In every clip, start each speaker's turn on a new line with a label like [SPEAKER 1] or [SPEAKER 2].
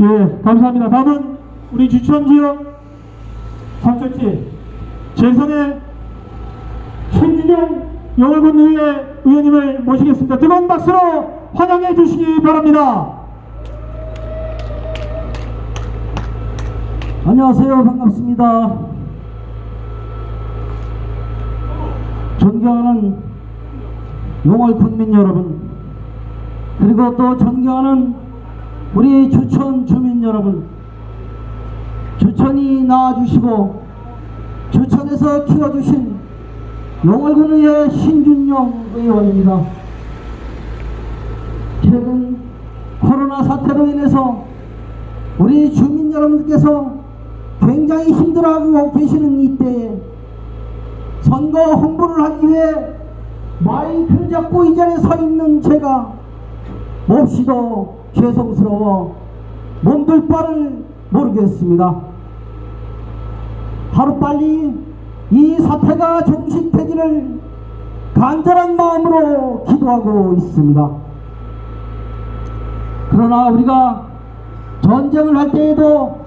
[SPEAKER 1] 예, 감사합니다. 다음은 우리 주천지역 선택지 재선의 신진영 영월군 의회 의원님을 모시겠습니다. 뜨거운 박수로 환영해 주시기 바랍니다.
[SPEAKER 2] 안녕하세요. 반갑습니다. 존경하는 용월 군민 여러분, 그리고 또 존경하는 우리 주천 주민 여러분, 주천이 낳아주시고 주천에서 키워주신 용월군의 신준영 의원입니다. 최근 코로나 사태로 인해서 우리 주민 여러분들께서 굉장히 힘들어하고 계시는 이때에 선거 홍보를 하기 위해 마이크를 잡고 이 자리에 서 있는 제가 몹시도 죄송스러워 몸둘 바를 모르겠습니다. 하루빨리 이 사태가 종식되기를 간절한 마음으로 기도하고 있습니다. 그러나 우리가 전쟁을 할 때에도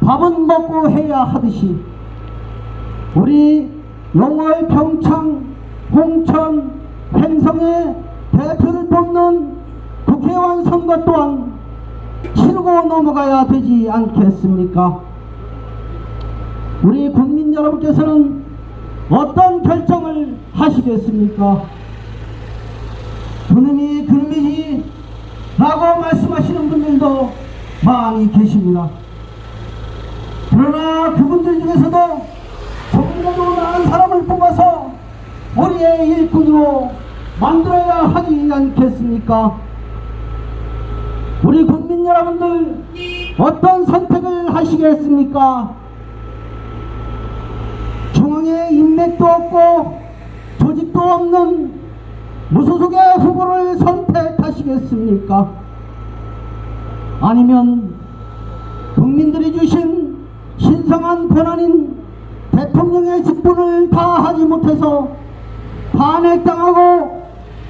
[SPEAKER 2] 밥은 먹고 해야 하듯이 우리 영월 평창 홍천 횡성의 대표를 뽑는 국회의원 선거 또한 치르고 넘어가야 되지 않겠습니까? 우리 국민 여러분께서는 어떤 결정을 하시겠습니까? 그놈이 그놈이지 라고 말씀하시는 분들도 많이 계십니다. 그러나 그분들 중에서도 조금이라도 나은 사람을 뽑아서 우리의 일꾼으로 만들어야 하지 않겠습니까? 우리 국민 여러분들 어떤 선택을 하시겠습니까? 중앙에 인맥도 없고 조직도 없는 무소속의 후보를 선택하시겠습니까? 아니면 국민들이 주신 신성한 권한인 대통령의 직분을 다하지 못해서 탄핵당하고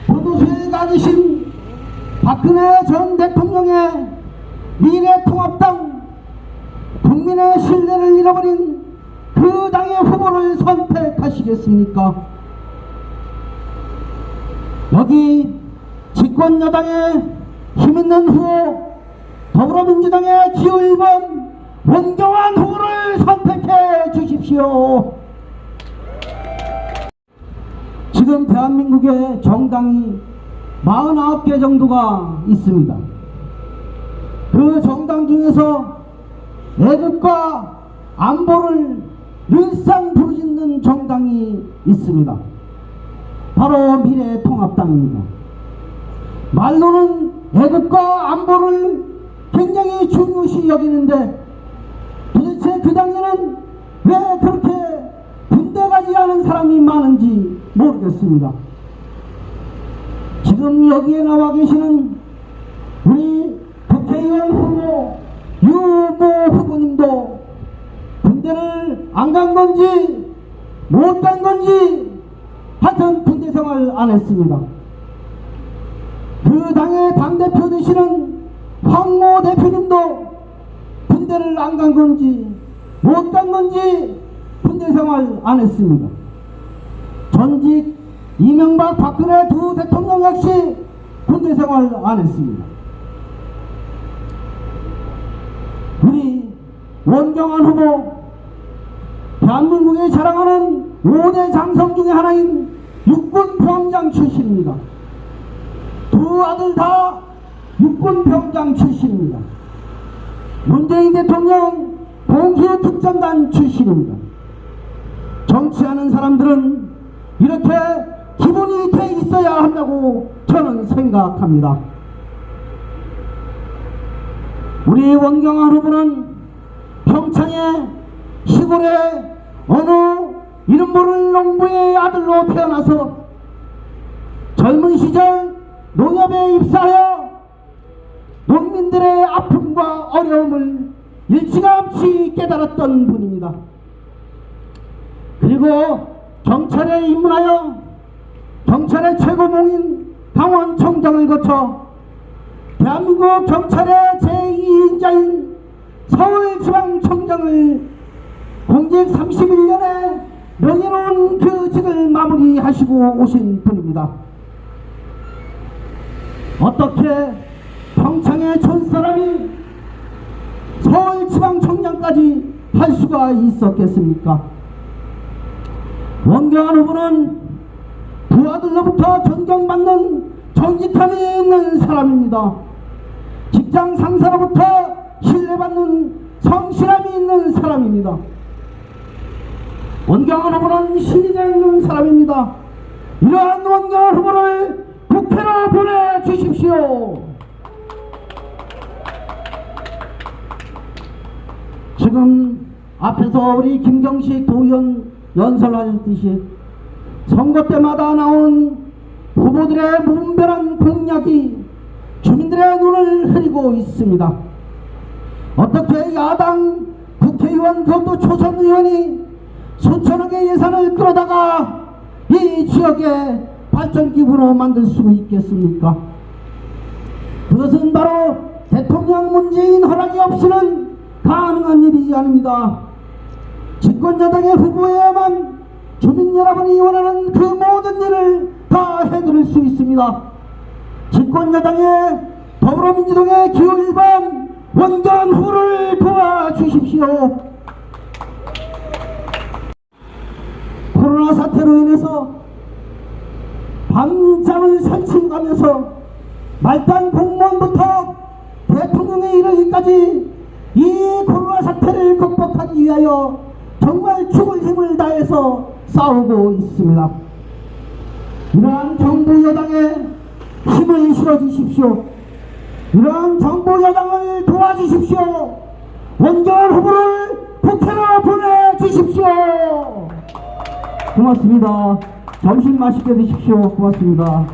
[SPEAKER 2] 보도소에 가지신 박근혜 전 대통령의 미래통합당 국민의 신뢰를 잃어버린 그 당의 후보를 선택하시겠습니까? 여기 집권 여당의 힘있는 후보 더불어민주당의 기호 1번 원경환 후보를 선택해 주십시오. 지금 대한민국의 정당이 49개 정도가 있습니다. 그 정당 중에서 애국과 안보를 늘상 부르짖는 정당이 있습니다. 바로 미래통합당입니다. 말로는 애국과 안보를 굉장히 중요시 여기는데 도대체 그 당에는 왜 그렇게 군대 가지 않은 사람이 많은지 모르겠습니다. 지금 여기에 나와 계시는 우리 국회의원 후보 유모 후보님도 군대를 안 간 건지 못 간 건지 하여튼 군대 생활 안 했습니다. 그 당의 당대표 되시는 황모 대표님도 군대를 안 간 건지 못 간 건지 군대 생활 안 했습니다. 전직 이명박 박근혜 두 대통령 역시 군대 생활 안 했습니다. 우리 원경환 후보 대한민국이 자랑하는 5대 장성 중의 하나인 육군 병장 출신입니다. 두 아들 다 육군 병장 출신입니다. 문재인 대통령 공수 특전단 출신입니다. 정치하는 사람들은 이렇게 기본이 돼 있어야 한다고 저는 생각합니다. 우리 원경환 후보는 평창의 시골의 어느 이름 모를 농부의 아들로 태어나서 젊은 시절 농협에 입사하여 농민들의 아픔과 어려움을 일찌감치 깨달았던 분입니다. 그리고 경찰에 입문하여 경찰의 최고봉인 강원청장을 거쳐 대한민국 경찰의 제2인자인 국회의장을 공직 31년에 명예로운 그 직을 마무리하시고 오신 분입니다. 어떻게 평창의 촌사람이 서울지방청장까지 할 수가 있었겠습니까? 원경한 후보는 부하들로부터 존경받는 정직함이 있는 사람입니다. 직장 상사로부터 신뢰받는 성실함이 있는 사람입니다. 원경한 후보는 신의가 있는 사람입니다. 이러한 원경한 후보를 국회로 보내주십시오. 지금 앞에서 우리 김경식 도의원 연설하셨듯이 선거 때마다 나온 후보들의 무분별한 공약이 주민들의 눈을 흐리고 있습니다. 어떻게 야당 국회의원 그것도 초선 의원이 수천억의 예산을 끌어다가 이 지역의 발전기구로 만들 수 있겠습니까? 그것은 바로 대통령 문재인 허락이 없이는 가능한 일이 아닙니다. 집권여당의 후보여야만 주민 여러분이 원하는 그 모든 일을 다 해드릴 수 있습니다. 집권 여당의 더불어민주당의 기호 1번 원전 후를 도와주십시오. 코로나 사태로 인해서 밤잠을 설치가면서 말단 공무원부터 대통령에 이르기까지 이 코로나 사태를 극복하기 위하여 정말 죽을 힘을 다해서 싸우고 있습니다. 이러한 정부 여당에 힘을 실어주십시오. 이러한 정부 여당을 도와주십시오. 원전 후보를 국회로 보내주십시오. 고맙습니다. 점심 맛있게 드십시오. 고맙습니다.